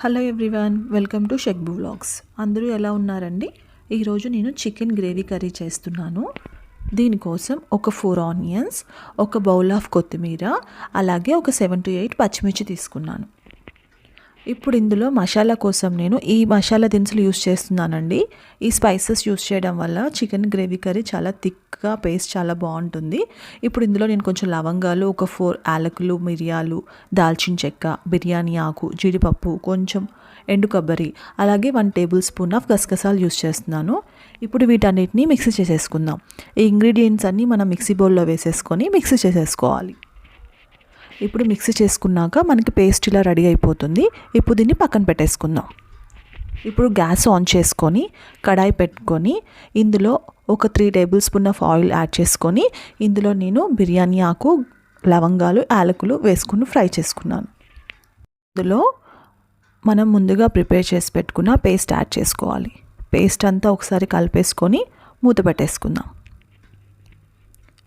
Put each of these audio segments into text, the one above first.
Hello everyone welcome to షెక్బు vlogs అందరూ ఎలా ఉన్నారండి? ఈరోజు నేను చికెన్ గ్రేవీ కర్రీ చేస్తున్నాను. దీనికోసం ఒక ఫోర్ ఆనియన్స్ ఒక బౌల్ ఆఫ్ కొత్తిమీర అలాగే ఒక సెవెన్ టు ఎయిట్ పచ్చిమిర్చి తీసుకున్నాను. ఇప్పుడు ఇందులో మసాలా కోసం నేను ఈ మసాలా దినుసులు యూస్ చేస్తున్నానండి. ఈ స్పైసెస్ యూస్ చేయడం వల్ల చికెన్ గ్రేవీ కర్రీ చాలా థిక్గా పేస్ట్ చాలా బాగుంటుంది. ఇప్పుడు ఇందులో నేను కొంచెం లవంగాలు ఒక ఫోర్ యాలకులు మిరియాలు దాల్చిన చెక్క బిర్యానీ ఆకు జీడిపప్పు కొంచెం ఎండు కొబ్బరి అలాగే వన్ టేబుల్ స్పూన్ ఆఫ్ గసగసాలు యూస్ చేస్తున్నాను. ఇప్పుడు వీటన్నిటిని మిక్సీ చేసేసుకుందాం. ఈ ఇంగ్రీడియంట్స్ అన్నీ మనం మిక్సీ బౌల్లో వేసేసుకొని మిక్సీ చేసేసుకోవాలి. ఇప్పుడు మిక్సీ చేసుకున్నాక మనకి పేస్ట్ ఇలా రెడీ అయిపోతుంది. ఇప్పుడు దీన్ని పక్కన పెట్టేసుకుందాం. ఇప్పుడు గ్యాస్ ఆన్ చేసుకొని కడాయి పెట్టుకొని ఇందులో ఒక three tablespoon of oil add చేసుకొని ఇందులో నేను బిర్యానీ ఆకు లవంగాలు యాలకులు వేసుకుని ఫ్రై చేసుకున్నాను. ఇందులో మనం ముందుగా ప్రిపేర్ చేసి పెట్టుకున్న పేస్ట్ యాడ్ చేసుకోవాలి. పేస్ట్ అంతా ఒకసారి కలిపేసుకొని మూత పెట్టేసుకుందాం.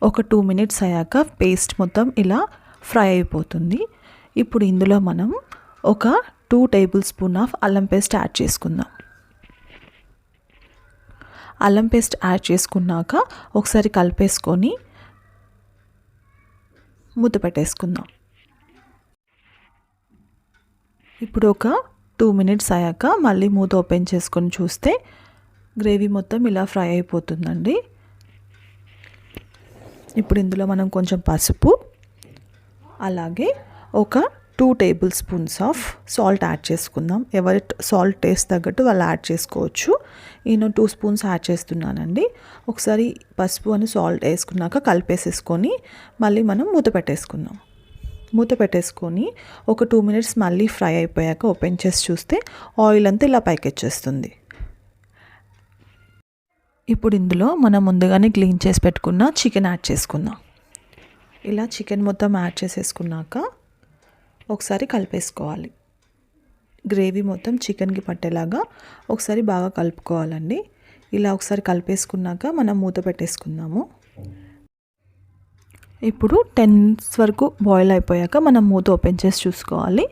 ఒక టూ మినిట్స్ అయ్యాక పేస్ట్ మొత్తం ఇలా ఫ్రై అయిపోతుంది. ఇప్పుడు ఇందులో మనం ఒక టూ టేబుల్ స్పూన్ ఆఫ్ అల్లం పేస్ట్ యాడ్ చేసుకుందాం. అల్లం పేస్ట్ యాడ్ చేసుకున్నాక ఒకసారి కలిపేసుకొని మూత పెట్టేసుకుందాం. ఇప్పుడు ఒక టూ మినిట్స్ అయ్యాక మళ్ళీ మూత ఓపెన్ చేసుకొని చూస్తే గ్రేవీ మొత్తం ఇలా ఫ్రై అయిపోతుందండి. ఇప్పుడు ఇందులో మనం కొంచెం పసుపు అలాగే ఒక two tablespoons of salt add చేసుకుందాం. ఎవరి సాల్ట్ టేస్ట్ తగ్గట్టు వాళ్ళు యాడ్ చేసుకోవచ్చు. నేను టూ స్పూన్స్ యాడ్ చేస్తున్నానండి. ఒకసారి పసుపు అని సాల్ట్ వేసుకున్నాక కలిపేసేసుకొని మళ్ళీ మనం మూత పెట్టేసుకుందాం. మూత పెట్టేసుకొని ఒక టూ మినిట్స్ మళ్ళీ ఫ్రై అయిపోయాక ఓపెన్ చేసి చూస్తే ఆయిల్ అంతా ఇలా పైకి వచ్చేస్తుంది. ఇప్పుడు ఇందులో మనం ముందుగానే క్లీన్ చేసి పెట్టుకున్న చికెన్ యాడ్ చేసుకుందాం. ఇలా చికెన్ మొత్తం యాడ్ చేసేసుకున్నాక ఒకసారి కలిపేసుకోవాలి. గ్రేవీ మొత్తం చికెన్కి పట్టేలాగా ఒకసారి బాగా కలుపుకోవాలండి. ఇలా ఒకసారి కలిపేసుకున్నాక మనం మూత పెట్టేసుకుందాము. ఇప్పుడు టెన్స్ వరకు బాయిల్ అయిపోయాక మనం మూత ఓపెన్ చేసి చూసుకోవాలి.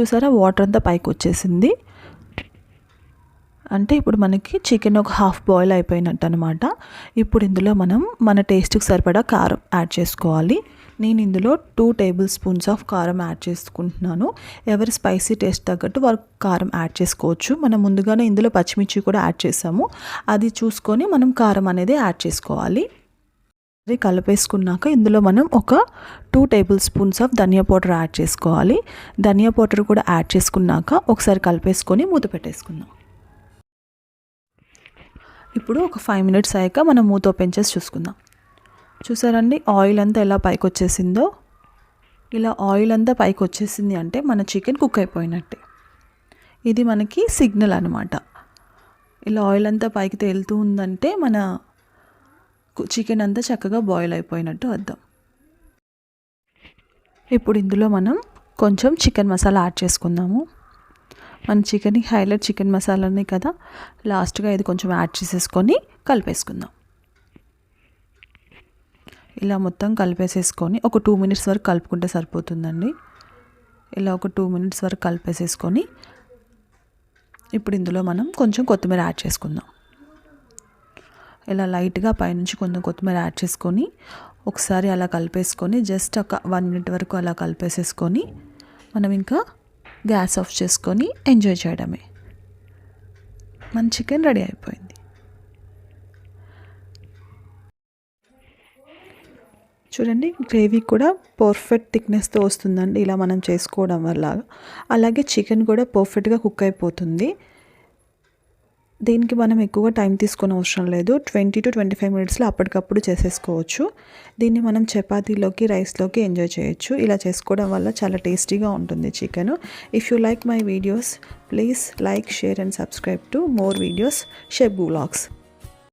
చూసారా వాటర్ అంతా పైకి వచ్చేసింది. అంటే ఇప్పుడు మనకి చికెన్ ఒక హాఫ్ బాయిల్ అయిపోయినట్టు అనమాట ఇప్పుడు ఇందులో మనం మన టేస్ట్కి సరిపడా కారం యాడ్ చేసుకోవాలి. నేను ఇందులో టూ టేబుల్ స్పూన్స్ ఆఫ్ కారం యాడ్ చేసుకుంటున్నాను. ఎవరి స్పైసీ టేస్ట్ తగ్గట్టు వారు కారం యాడ్ చేసుకోవచ్చు. మనం ముందుగానే ఇందులో పచ్చిమిర్చి కూడా యాడ్ చేసాము. అది చూసుకొని మనం కారం అనేది యాడ్ చేసుకోవాలి. అది కలిపేసుకున్నాక ఇందులో మనం ఒక two tablespoons of dhania powder add చేసుకోవాలి. ధనియా పౌడర్ కూడా యాడ్ చేసుకున్నాక ఒకసారి కలిపేసుకొని మూత పెట్టేసుకుందాం. ఇప్పుడు ఒక ఫైవ్ మినిట్స్ అయ్యాక మనం మూత ఓపెన్ చేసి చూసుకుందాం. చూసారండి? ఆయిల్ అంతా ఎలా పైకి వచ్చేసిందో ఇలా ఆయిల్ అంతా పైకి వచ్చేసింది అంటే మన చికెన్ కుక్ అయిపోయినట్టే. ఇది మనకి సిగ్నల్ అనమాట ఇలా ఆయిల్ అంతా పైకి తేలుతూ ఉందంటే మన చికెన్ అంతా చక్కగా బాయిల్ అయిపోయినట్టు అర్థం. ఇప్పుడు ఇందులో మనం కొంచెం చికెన్ మసాలా యాడ్ చేసుకుందాము. మన చికెన్కి హైలైట్ చికెన్ మసాలానే కదా. లాస్ట్గా ఇది కొంచెం యాడ్ చేసేసుకొని కలిపేసుకుందాం. ఇలా మొత్తం కలిపేసేసుకొని ఒక టూ మినిట్స్ వరకు కలుపుకుంటే సరిపోతుందండి. ఇలా ఒక టూ మినిట్స్ వరకు కలిపేసేసుకొని ఇప్పుడు ఇందులో మనం కొంచెం కొత్తిమీర యాడ్ చేసుకుందాం. ఇలా లైట్గా పైనుంచి కొంచెం కొత్తిమీర యాడ్ చేసుకొని ఒకసారి అలా కలిపేసుకొని జస్ట్ ఒక వన్ మినిట్ వరకు అలా కలిపేసేసుకొని మనం ఇంకా గ్యాస్ ఆఫ్ చేసుకొని ఎంజాయ్ చేయడమే. మన చికెన్ రెడీ అయిపోయింది. చూడండి గ్రేవీ కూడా పర్ఫెక్ట్ థిక్నెస్తో వస్తుందండి ఇలా మనం చేసుకోవడం వల్ల. అలాగే చికెన్ కూడా పర్ఫెక్ట్గా కుక్ అయిపోతుంది. దీనికి మనం ఎక్కువగా టైం తీసుకునే అవసరం లేదు. ట్వంటీ టు ట్వంటీ ఫైవ్ మినిట్స్లో అప్పటికప్పుడు చేసేసుకోవచ్చు. దీన్ని మనం చపాతీలోకి రైస్లోకి ఎంజాయ్ చేయొచ్చు. ఇలా చేసుకోవడం వల్ల చాలా టేస్టీగా ఉంటుంది chicken. If you like my videos please like share and subscribe to more videos షెబ్ blogs